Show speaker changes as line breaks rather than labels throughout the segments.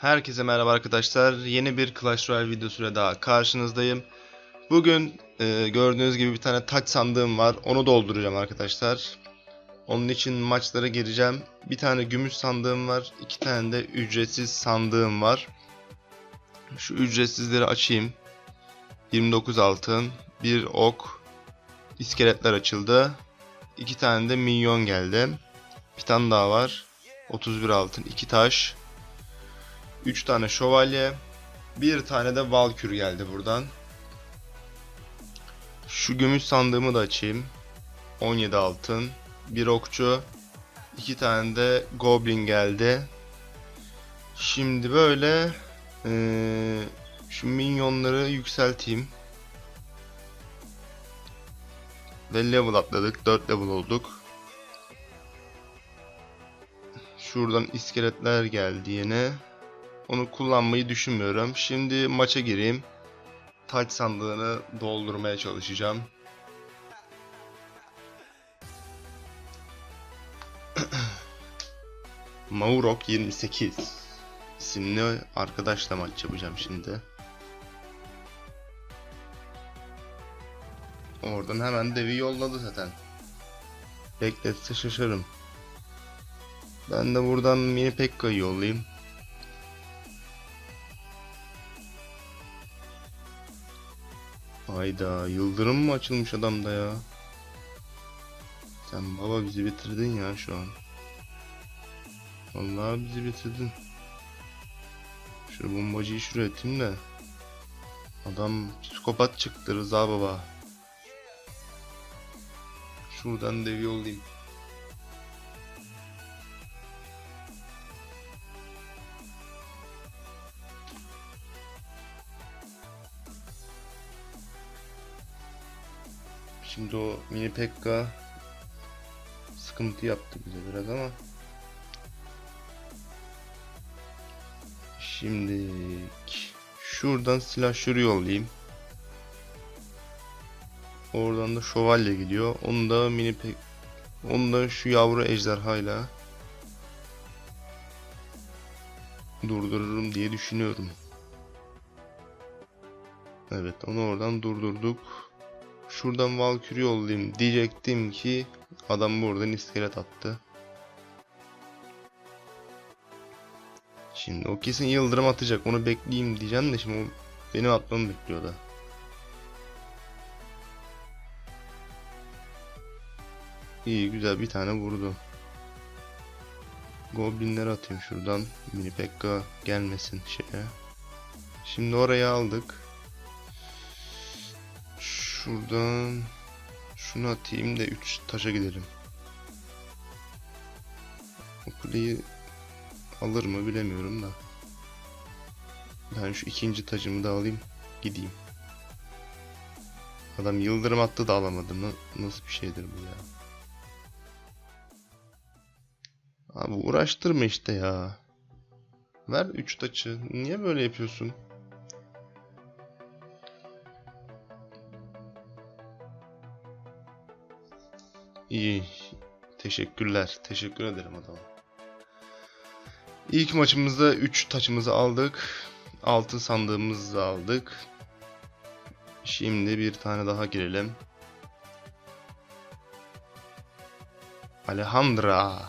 Herkese merhaba arkadaşlar. Yeni bir Clash Royale videosuyla daha karşınızdayım. Bugün e, gördüğünüz gibi bir tane taç sandığım var. Onu dolduracağım arkadaşlar. Onun için maçlara gireceğim. Bir tane gümüş sandığım var. iki tane de ücretsiz sandığım var. Şu ücretsizleri açayım. 29 altın, bir ok, iskeletler açıldı. iki tane de minyon geldi. Bir tane daha var. 31 altın, 2 taş. 3 tane şövalye, bir tane de valkür geldi buradan. Şu gümüş sandığımı da açayım. 17 altın, bir okçu, iki tane de goblin geldi. Şimdi böyle eee, şu minyonları yükselteyim. Ve level atladık. 4 level olduk. Şuradan iskeletler geldi yine. Onu kullanmayı düşünmüyorum. Şimdi maça gireyim. Taç sandığını doldurmaya çalışacağım. Maurok 28 isimli arkadaşla maç yapacağım şimdi. Oradan hemen devi yolladı zaten. Bekletse şaşarım. Ben de buradan mini Pekka'yı yollayayım. Hayda yıldırım mı açılmış adamda ya? Sen baba bizi bitirdin ya şu an. Vallahi bizi bitirdin. Şu bombacıyı şuraya atayım da. Adam psikopat çıktı Rıza baba. Şuradan dev yollayayım. Şimdi o mini Pekka sıkıntı yaptı bize biraz ama Şimdi şuradan silahşörü yollayayım. Oradan da şövalye gidiyor. Onu da mini pek onu da şu yavru ejderhayla durdururum diye düşünüyorum. Evet onu oradan durdurduk. Şuradan Valkyrie yollayayım diyecektim ki adam buradan iskelet attı. Şimdi o kesin yıldırım atacak onu bekleyeyim diyeceğim de şimdi o benim atmamı bekliyor da. İyi güzel bir tane vurdu. Goblinleri atayım şuradan. Mini Pekka gelmesin şeye. Şimdi oraya aldık. Şuradan şunu atayım da 3 taşa gidelim. O kuleyi alır mı bilemiyorum da. Ben şu ikinci tacımı da alayım gideyim. Adam yıldırım attı da alamadı. Na- Nasıl bir şeydir bu ya? Abi uğraştırma işte ya. Ver 3 taçı. Niye böyle yapıyorsun? İyi. Teşekkürler. Teşekkür ederim adama. İlk maçımızda 3 taçımızı aldık. Altın sandığımızı da aldık. Şimdi bir tane daha girelim. Alejandra.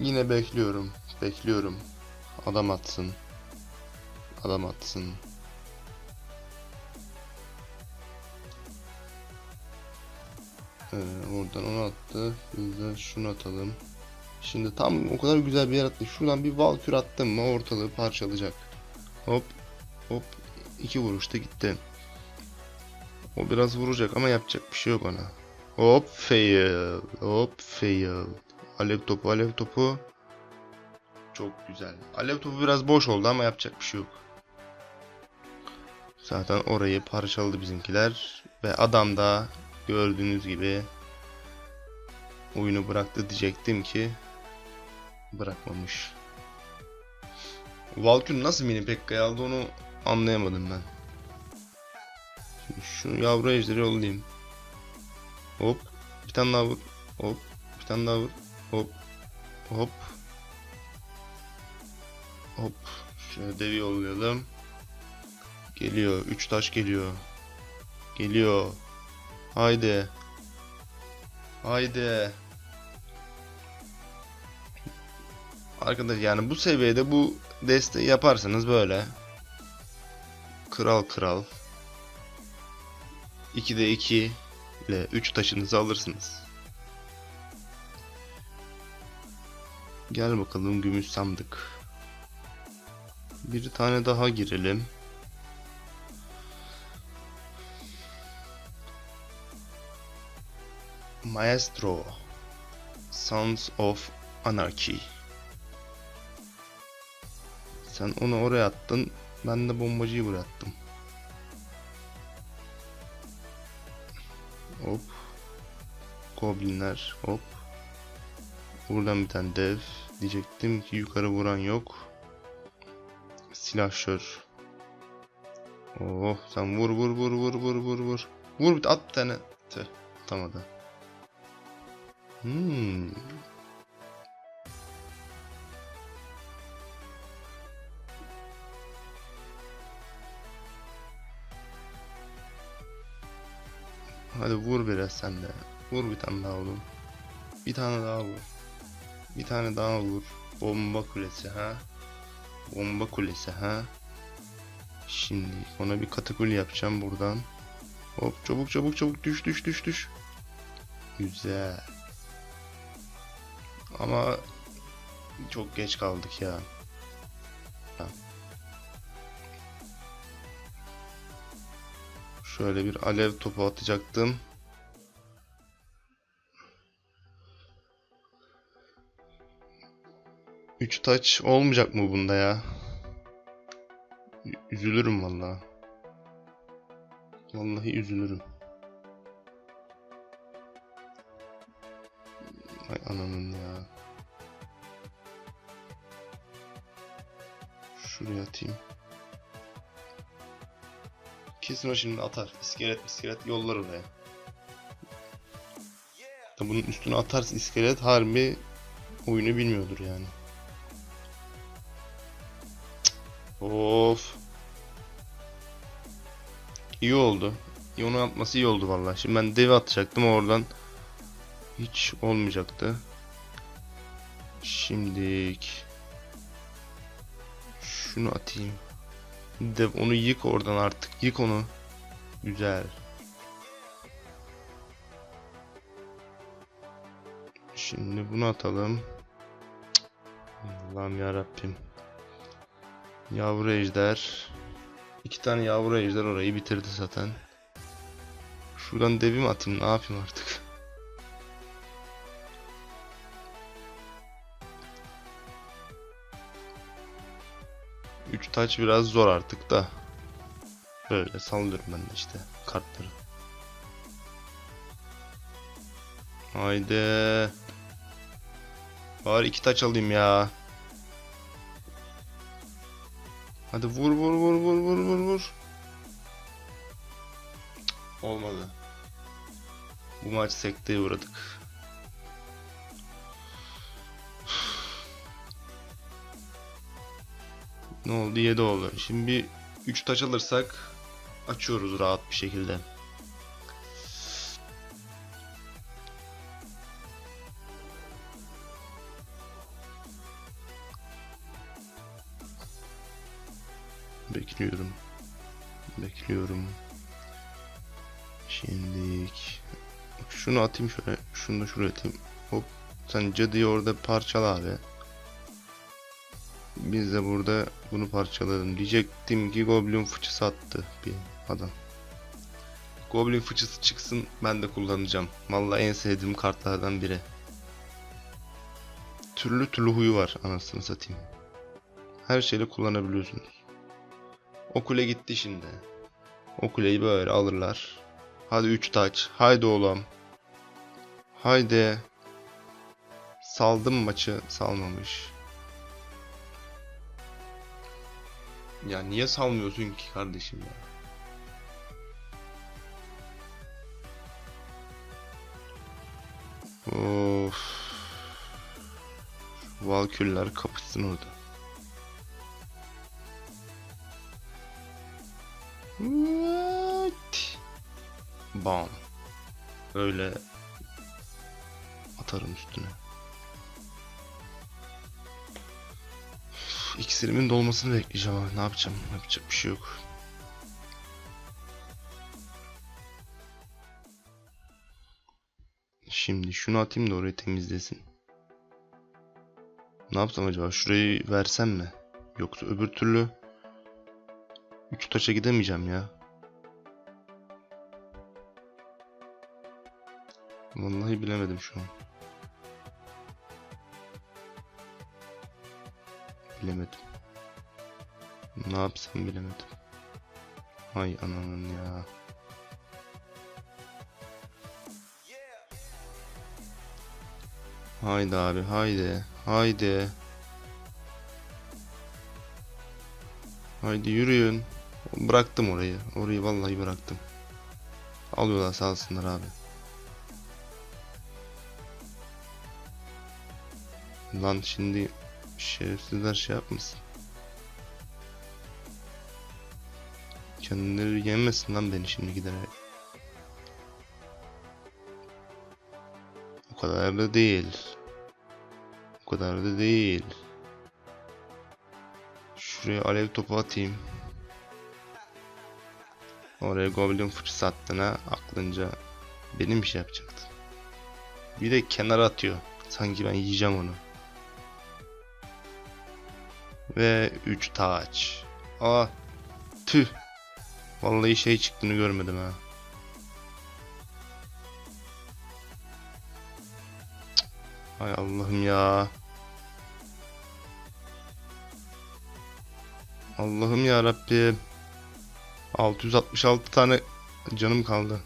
Yine bekliyorum. Bekliyorum. Adam atsın. Adam atsın. Ee, oradan onu attı. Biz de şunu atalım. Şimdi tam o kadar güzel bir yer attı. Şuradan bir valkür attım mı ortalığı parçalayacak. Hop hop iki vuruşta gitti. O biraz vuracak ama yapacak bir şey yok ona. Hop fail. Hop fail. Alev topu alev topu. Çok güzel. Alev topu biraz boş oldu ama yapacak bir şey yok. Zaten orayı parçaladı bizimkiler. Ve adam da gördüğünüz gibi oyunu bıraktı diyecektim ki bırakmamış. Valkür nasıl mini Pekka'yı aldı onu anlayamadım ben. Şimdi şu yavru ejderi yollayayım. Hop. Bir tane daha vur. Hop. Bir tane daha vur. Hop. Hop. Hop. Şöyle devi yollayalım. Geliyor. 3 taş geliyor. Geliyor. Haydi. Haydi. Arkadaş yani bu seviyede bu desteği yaparsanız böyle. Kral kral. 2'de 2 ile 3 taşınızı alırsınız. Gel bakalım gümüş sandık. Bir tane daha girelim. Maestro Sons of Anarchy Sen onu oraya attın. Ben de bombacıyı buraya attım. Hop. Goblinler hop. Buradan bir tane dev. Diyecektim ki yukarı vuran yok. Silahşör. Oh sen vur vur vur vur vur vur vur. Vur bir at bir tane. Tüh atamadı. Hmm. Hadi vur biraz sen de. Vur bir tane daha oğlum. Bir tane daha vur. Bir tane daha vur. Bomba kulesi ha. Bomba kulesi ha. Şimdi ona bir katakul yapacağım buradan. Hop çabuk çabuk çabuk düş düş düş düş. Güzel. Ama çok geç kaldık ya. Şöyle bir alev topu atacaktım. Üç taç olmayacak mı bunda ya? Üzülürüm vallahi. Vallahi üzülürüm. Ay ananın ya. Şuraya atayım. Kesin o şimdi atar. İskelet iskelet yollar oraya. Bunun üstüne atarsa iskelet harbi oyunu bilmiyordur yani. Of. İyi oldu. Onu atması iyi oldu vallahi. Şimdi ben devi atacaktım oradan. Hiç olmayacaktı. Şimdilik şunu atayım. Dev onu yık oradan artık. Yık onu. Güzel. Şimdi bunu atalım. Allah'ım ya Rabbim. Yavru ejder. İki tane yavru ejder orayı bitirdi zaten. Şuradan devi mi atayım? Ne yapayım artık? Taç biraz zor artık da. Böyle sallıyorum ben de işte kartları. Haydi. Bari iki taç alayım ya. Hadi vur vur vur vur vur vur vur. Olmadı. Bu maç sekteye uğradık. Ne oldu? 7 oldu. Şimdi bir 3 taç alırsak açıyoruz rahat bir şekilde. Bekliyorum. Bekliyorum. Şimdilik şunu atayım şöyle. Şunu da şuraya atayım. Hop. Sen cadıyı orada parçala abi. Biz de burada bunu parçaladım. Diyecektim ki Goblin fıçısı attı bir adam. Goblin fıçısı çıksın ben de kullanacağım. Vallahi en sevdiğim kartlardan biri. Türlü türlü huyu var anasını satayım. Her şeyle kullanabiliyorsunuz. O kule gitti şimdi. O kuleyi böyle alırlar. Hadi 3 taç. Haydi oğlum. Haydi. Saldım maçı. Salmamış. Ya niye salmıyorsun ki kardeşim ya? Of. Valküller kapışsın orada. What? Bam. Öyle atarım üstüne. İksirimin dolmasını bekleyeceğim abi. Ne yapacağım? Yapacak bir şey yok. Şimdi şunu atayım da orayı temizlesin. Ne yapsam acaba? Şurayı versem mi? Yoksa öbür türlü 3 taşa gidemeyeceğim ya. Vallahi bilemedim şu an. Bilemedim. Ne yapsam bilemedim. Hay ananın ya. Haydi abi haydi. Haydi. Haydi yürüyün. Bıraktım orayı. Orayı vallahi bıraktım. Alıyorlar sağ olsunlar abi. Lan şimdi şerefsizler şey yapmasın. Kendileri yemesin lan beni şimdi giderek. O kadar da değil. O kadar da değil. Şuraya alev topu atayım. Oraya goblin fırçası attın ha aklınca benim bir şey yapacaktın. Bir de kenara atıyor. Sanki ben yiyeceğim onu. Ve 3 taç. Aa tüh. Vallahi şey çıktığını görmedim ha. Ay Allah'ım ya. Allah'ım ya Rabbim. 666 tane canım kaldı.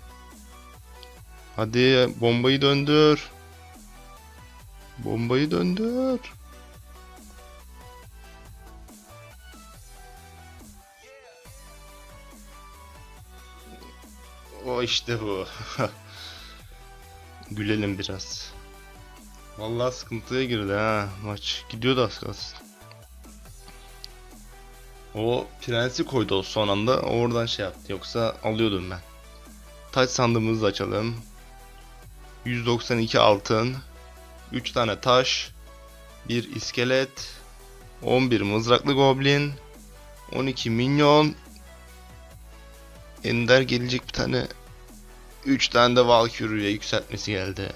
Hadi bombayı döndür. Bombayı döndür. O işte bu. Gülelim biraz. Vallahi sıkıntıya girdi ha maç. Gidiyordu az kalsın. O prensi koydu o son anda. Oradan şey yaptı. Yoksa alıyordum ben. Taç sandığımızı açalım. 192 altın. 3 tane taş. 1 iskelet. 11 mızraklı goblin. 12 minyon. Ender gelecek bir tane. 3 tane de Valkyrie'ye yükseltmesi geldi.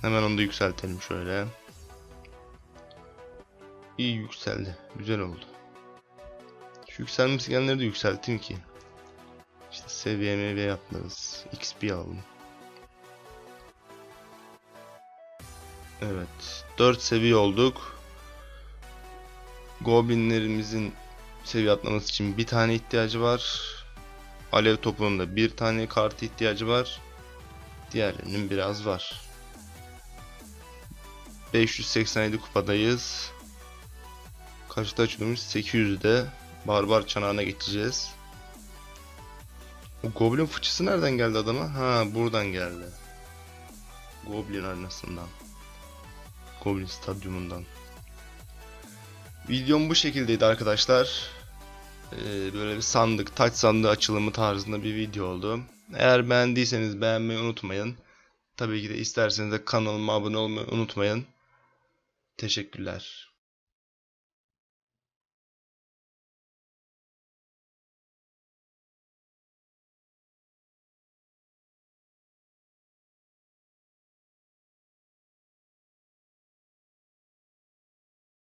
Hemen onu da yükseltelim şöyle. İyi yükseldi. Güzel oldu. Şu yükselmesi gelenleri de yükselteyim ki. İşte seviye meyve yaplarız. XP alalım. Evet. 4 seviye olduk. Goblinlerimizin seviye atlaması için bir tane ihtiyacı var. Alev topunun bir tane kartı ihtiyacı var. Diğerlerinin biraz var. 587 kupadayız. Kaçta açılmış? 800'de. Barbar çanağına geçeceğiz. O Goblin fıçısı nereden geldi adama? Ha buradan geldi. Goblin arenasından. Goblin stadyumundan. Videom bu şekildeydi arkadaşlar. Ee, böyle bir sandık, taç sandığı açılımı tarzında bir video oldu. Eğer beğendiyseniz beğenmeyi unutmayın. Tabii ki de isterseniz de kanalıma abone olmayı unutmayın. Teşekkürler.